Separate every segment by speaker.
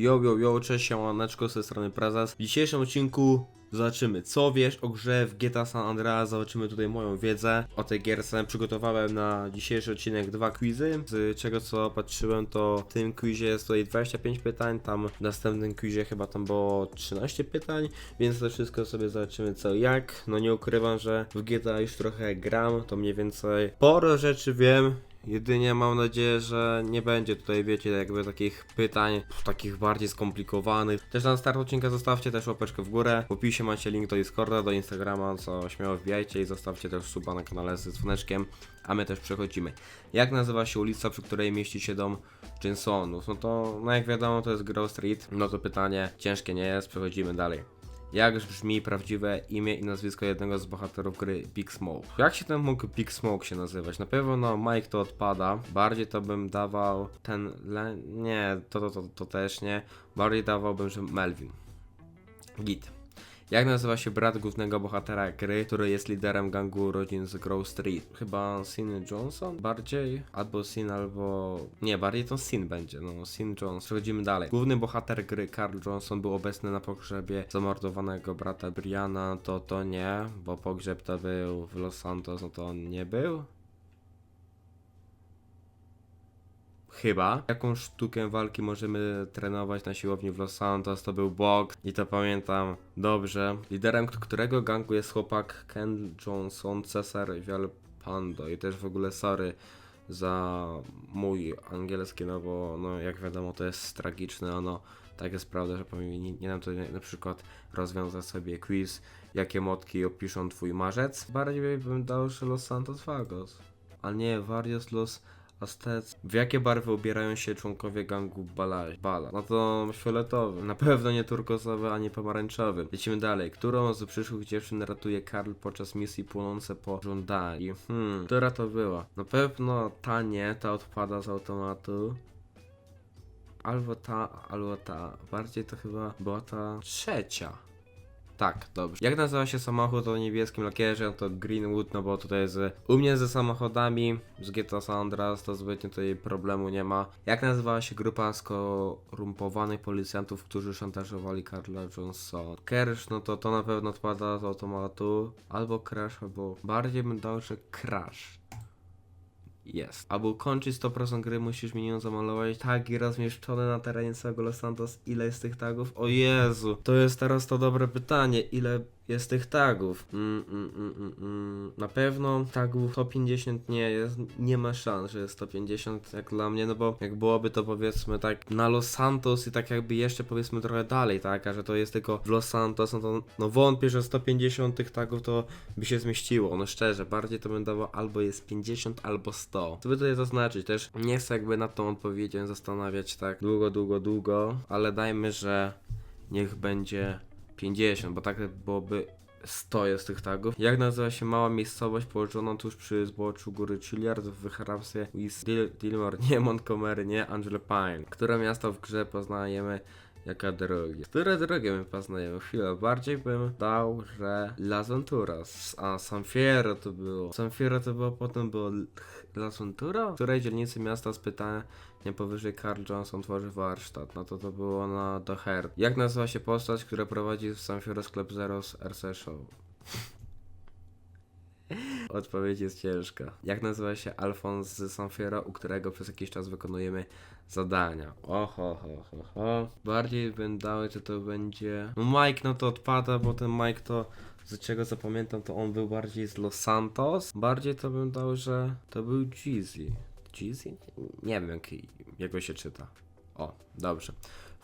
Speaker 1: Yo, yo, yo, cześć, siemaneczko, z tej strony Prezes. W dzisiejszym odcinku zobaczymy, co wiesz o grze w GTA San Andreas, zobaczymy tutaj moją wiedzę o tej gierce. Przygotowałem na dzisiejszy odcinek dwa quizy, z czego co patrzyłem, to w tym quizie jest tutaj 25 pytań, tam w następnym quizie chyba tam było 13 pytań, więc to wszystko sobie zobaczymy co jak. No nie ukrywam, że w GTA już trochę gram, to mniej więcej sporo rzeczy wiem, Jedynie mam nadzieję, że nie będzie tutaj, wiecie, jakby takich pytań, takich bardziej skomplikowanych. Też na start odcinka zostawcie też łapeczkę w górę. W opisie macie link do Discorda, do Instagrama, co śmiało wbijajcie i zostawcie też suba na kanale ze dzwoneczkiem. A my też przechodzimy. Jak nazywa się ulica, przy której mieści się dom Jinsonów? No to, no jak wiadomo, to jest Grove Street. No to pytanie ciężkie nie jest, przechodzimy dalej. Jak brzmi prawdziwe imię i nazwisko jednego z bohaterów gry Big Smoke? Jak się ten mógł Big Smoke się nazywać? Na pewno no, Mike to odpada. Bardziej to bym dawał ten. Le... Nie, to, to, to, to też nie. Bardziej dawałbym, że Melvin. Git. Jak nazywa się brat głównego bohatera gry, który jest liderem gangu rodzin z Grove Street? Chyba Sin Johnson? Bardziej? Albo Sin, albo... Nie, bardziej to Sin będzie, no Sin Johnson. Przechodzimy dalej. Główny bohater gry, Carl Johnson, był obecny na pogrzebie zamordowanego brata Briana, to to nie, bo pogrzeb to był w Los Santos, no to on nie był. Chyba. Jaką sztukę walki możemy trenować na siłowni w Los Santos? To był boks i to pamiętam dobrze. Liderem którego gangu jest chłopak Ken Johnson, Cesar Vialpando i też w ogóle sorry za mój angielski, no bo no jak wiadomo to jest tragiczne, ono tak jest prawda, że powinien nie nam to na przykład rozwiązać sobie quiz, jakie motki opiszą twój marzec. Bardziej bym dał, że Los Santos Vagos, a nie Varios Los Aztec. W jakie barwy ubierają się członkowie gangu Bala? Bala. No to fioletowy. Na pewno nie turkosowy ani pomarańczowy. Lecimy dalej. Którą z przyszłych dziewczyn ratuje Karl podczas misji płonące po żądani? Hmm, która to była? Na pewno ta nie, ta odpada z automatu. Albo ta, albo ta. Bardziej to chyba była ta trzecia. Tak, dobrze. Jak nazywa się samochód o niebieskim lakierze? To Greenwood, no bo tutaj z, u mnie ze samochodami z GTA San Andreas to zbytnio tutaj problemu nie ma. Jak nazywała się grupa skorumpowanych policjantów, którzy szantażowali Carla Johnsona? Kersh, no to to na pewno odpada z automatu. Albo Crash, albo bardziej bym dał, że Crash. Jest. Aby ukończyć 100% gry musisz minimum zamalować tagi rozmieszczone na terenie całego Los Santos. Ile jest tych tagów? O Jezu, to jest teraz to dobre pytanie. Ile jest tych tagów? Mm, mm, mm, mm, mm. Na pewno tagów 150 nie jest. Nie ma szans, że jest 150 jak dla mnie, no bo jak byłoby to powiedzmy tak na Los Santos i tak jakby jeszcze powiedzmy trochę dalej, tak? A że to jest tylko w Los Santos, no to no wątpię, że 150 tych tagów to by się zmieściło. No szczerze, bardziej to bym dawał albo jest 50, albo 100. Co by tutaj zaznaczyć? Też nie chcę jakby nad tą odpowiedzią zastanawiać tak długo, długo, długo, ale dajmy, że niech będzie 50, bo tak byłoby 100 jest tych tagów. Jak nazywa się mała miejscowość położona tuż przy zboczu góry Chilliard w hrabstwie East Dil- Dilmore, nie Montgomery, nie Angelo Pine. Które miasto w grze poznajemy Jaka drogi? Które drogi my poznajemy? Chwilę, bardziej bym dał, że Las Venturas. A, San Fierro to było. San Fierro to było, potem było Las Ventura? W której dzielnicy miasta z pytania powyżej Carl Johnson tworzy warsztat? No to to było na The Herd. Jak nazywa się postać, która prowadzi w San Fierro sklep Zero z RC Show? Odpowiedź jest ciężka. Jak nazywa się Alfons z Sanfiero, u którego przez jakiś czas wykonujemy zadania? Oho, ho, ho, ho. Bardziej bym dał, że to będzie... No Mike, no to odpada, bo ten Mike to... Z czego zapamiętam, to on był bardziej z Los Santos. Bardziej to bym dał, że to był Jeezy. Jeezy? Nie wiem, jak, jak go się czyta. O, dobrze.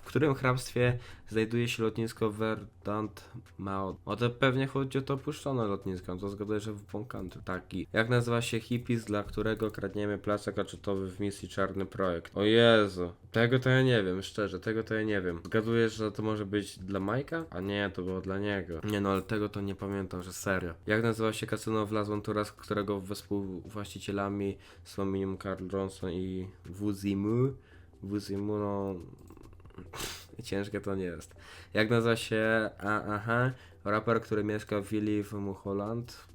Speaker 1: Którym hrabstwie znajduje się lotnisko Verdant Mount? O to pewnie chodzi o to opuszczone lotnisko, to zgaduję, że w Bonkantu. Taki. Jak nazywa się hippies, dla którego kradniemy placek aczetowy w misji Czarny Projekt? O Jezu, tego to ja nie wiem, szczerze, tego to ja nie wiem. Zgaduję, że to może być dla Majka? A nie, to było dla niego. Nie no, ale tego to nie pamiętam, że serio. Jak nazywa się kasyno w Las Venturas, którego współwłaścicielami są minimum Carl Johnson i Wuzimu? Wuzimu, no... Ciężkie to nie jest. Jak nazywa się, a, aha, raper, który mieszka w willi w Mulholland?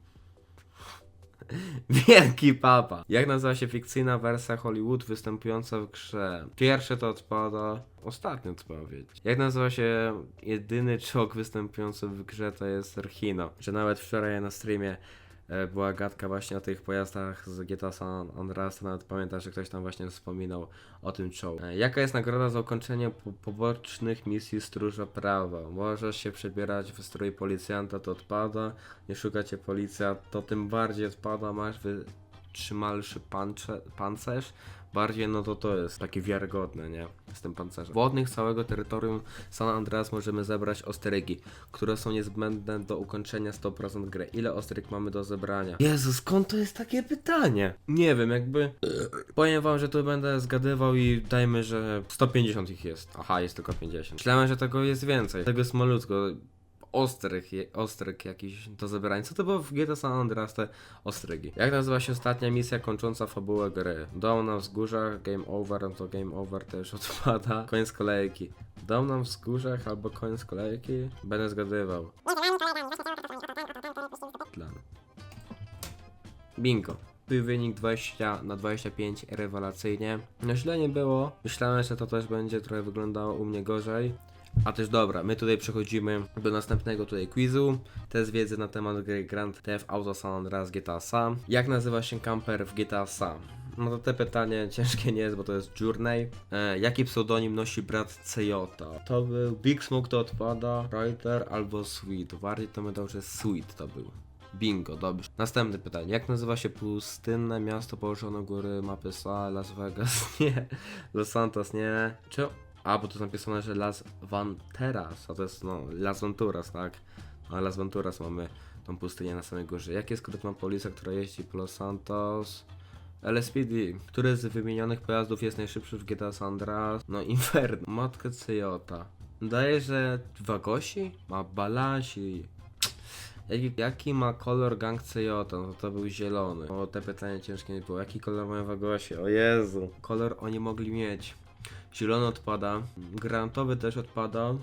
Speaker 1: Wielki papa. Jak nazywa się fikcyjna wersja Hollywood występująca w grze? Pierwsze to odpada, ostatnie odpowiedź. Jak nazywa się jedyny czołg występujący w grze to jest Rhino. Że nawet wczoraj na streamie była gadka właśnie o tych pojazdach z GTA San Andreas, nawet pamiętam, że ktoś tam właśnie wspominał o tym czołgu. E, Jaka jest nagroda za ukończenie po pobocznych misji Stróża Prawa? Możesz się przebierać w strój policjanta, to odpada. Nie szuka cię policja, to tym bardziej odpada. Masz wytrzymalszy pancerz. Bardziej no to to jest takie wiarygodne, nie? Z tym pancerzem. Wodnych całego terytorium San Andreas możemy zebrać ostrygi, które są niezbędne do ukończenia 100% gry. Ile ostryg mamy do zebrania? Jezu, skąd to jest takie pytanie? Nie wiem, jakby... Powiem wam, że tu będę zgadywał i dajmy, że 150 ich jest. Aha, jest tylko 50. Myślałem, że tego jest więcej. Tego jest malutko. Ostryg, je- ostryg jakiś do zebrania. Co to było w GTA San Andreas te ostrygi? Jak nazywa się ostatnia misja kończąca fabułę gry? Dom na wzgórzach, game over, no to game over też odpada. Koniec kolejki. Dom na wzgórzach albo koniec kolejki? Będę zgadywał. Plan. Bingo. Wynik 20 na 25 rewelacyjnie. No źle nie było. Myślałem, że to też będzie trochę wyglądało u mnie gorzej. A też dobra, my tutaj przechodzimy do następnego tutaj quizu. Test wiedzy na temat gry Grand Theft Auto San Andreas GTA Sam. Jak nazywa się camper w GTA Sam? No to te pytanie ciężkie nie jest, bo to jest Journey. E, jaki pseudonim nosi brat Cejota? To był Big Smoke to odpada, Writer albo Sweet. Bardziej to my że Sweet to był. Bingo, dobrze. Następne pytanie. Jak nazywa się pustynne miasto położone u góry mapy SA? Las Vegas? Nie. Los Santos? Nie. Czy... A, bo tu jest napisane, że Las Venturas, a to jest no Las Venturas, tak? A Las Venturas mamy tą pustynię na samej górze. Jaki skrót ma policja, która jeździ po Los Santos? LSPD. Który z wymienionych pojazdów jest najszybszy w GTA San? No Inferno. Matkę Cejota. Daje, że Wagosi? Ma Balasi. Jaki, jaki ma kolor gang Cejota? No to był zielony. O, te pytanie ciężkie nie było. Jaki kolor mają Wagosie? O Jezu. Kolor oni mogli mieć. Zielony odpada. Granatowy też odpada.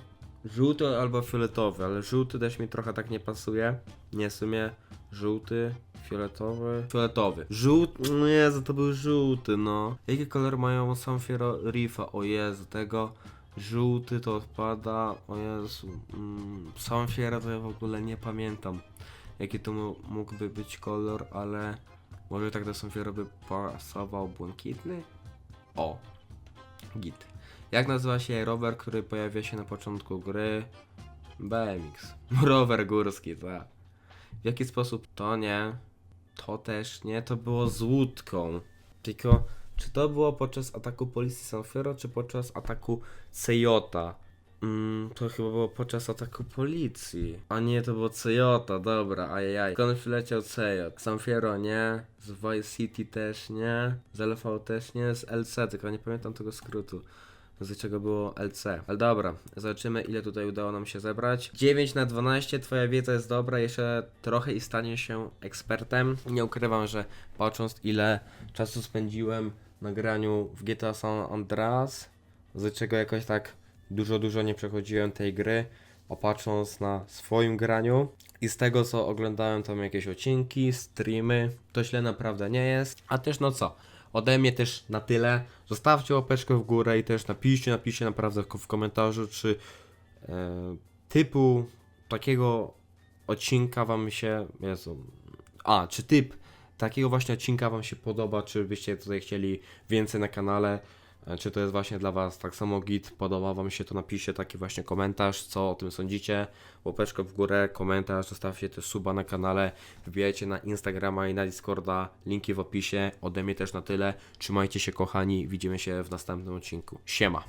Speaker 1: Żółty albo fioletowy, ale żółty też mi trochę tak nie pasuje. Nie, w sumie żółty, fioletowy, fioletowy. Żółty, no Jezu, to był żółty, no. Jaki kolor mają Sanfiero Rifa? O Jezu, tego żółty to odpada. O Jezu, mm, Sanfiero to ja w ogóle nie pamiętam. Jaki to mógłby być kolor, ale może tak do Sanfiero by pasował błękitny? O, Git. Jak nazywa się rower, który pojawia się na początku gry? BMX. Rower górski, tak. W jaki sposób to nie? To też nie, to było z łódką. Tylko, czy to było podczas ataku policji Sanfero, czy podczas ataku Sejota? Mm, to chyba było podczas ataku policji. A nie, to było Cejota, dobra, ajajaj. Skąd przyleciał Cejot? Sanfiero nie, z Vice City też nie, z LV też nie, z LC, tylko nie pamiętam tego skrótu. Z czego było LC. Ale dobra, zobaczymy ile tutaj udało nam się zebrać. 9 na 12, twoja wiedza jest dobra, jeszcze trochę i stanie się ekspertem. Nie ukrywam, że patrząc ile czasu spędziłem na graniu w GTA San Andreas, z czego jakoś tak dużo, dużo nie przechodziłem tej gry, a patrząc na swoim graniu i z tego co oglądałem tam jakieś odcinki, streamy, to źle naprawdę nie jest. A też no co, ode mnie też na tyle. Zostawcie łapeczkę w górę i też napiszcie, napiszcie naprawdę w komentarzu, czy e, typu takiego odcinka wam się, Jezu, a, czy typ takiego właśnie odcinka wam się podoba, czy byście tutaj chcieli więcej na kanale, czy to jest właśnie dla was tak samo git, podoba wam się to, napiszcie taki właśnie komentarz, co o tym sądzicie, łapeczkę w górę, komentarz, zostawcie też suba na kanale, wbijajcie na Instagrama i na Discorda, linki w opisie, ode mnie też na tyle, trzymajcie się kochani, widzimy się w następnym odcinku, siema!